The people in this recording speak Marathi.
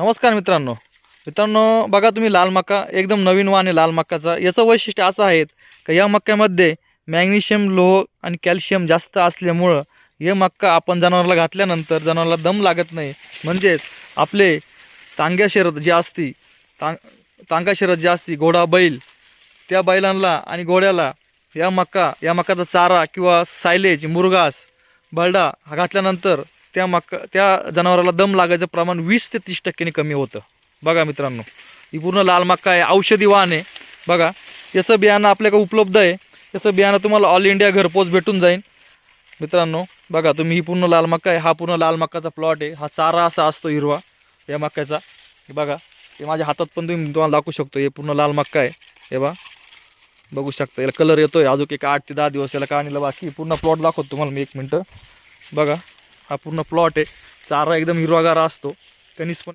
नमस्कार मित्रांनो. मित्रांनो बघा तुम्ही लाल मका एकदम नवीन वा आणि लाल मक्काचा. याचं वैशिष्ट्य असं आहे का या मक्यामध्ये मॅग्नेशियम लोह आणि कॅल्शियम जास्त असल्यामुळं हे मक्का आपण जनावराला घातल्यानंतर जनावराला दम लागत नाही. म्हणजेच आपले तांग्या शरद जे असती तां तांगा शरद जे असती घोडा बैल त्या बैलांना आणि घोड्याला या मक्का या मक्काचा चारा किंवा सायलेज मुरगास बरडा हा घातल्यानंतर त्या मक्का त्या जनावराला दम लागायचं प्रमाण वीस ते तीस टक्क्याने कमी होतं. बघा मित्रांनो ही पूर्ण लाल मक्का आहे औषधी वाहन आहे. बघा याचं बियाणं आपल्याकडे उपलब्ध आहे. याचं बियाणं तुम्हाला ऑल इंडिया घरपोच भेटून जाईल. मित्रांनो बघा तुम्ही ही पूर्ण लाल मक्का आहे. हा पूर्ण लाल मक्काचा प्लॉट आहे. हा चारा असा असतो हिरवा या मक्याचा. हे बघा हे माझ्या हातात पण तुम्ही तुम्हाला दाखवू शकतो. हे पूर्ण लाल मक्का आहे. हे बा बघू शकता याला कलर येतोय. अजून एक आठ ते दहा दिवस याला काढणीला बाकी पूर्ण प्लॉट दाखवतो तुम्हाला मी एक मिनटं. बघा हा पूर्ण प्लॉट आहे. चारा एकदम हिरवागारा असतो. कणीस पण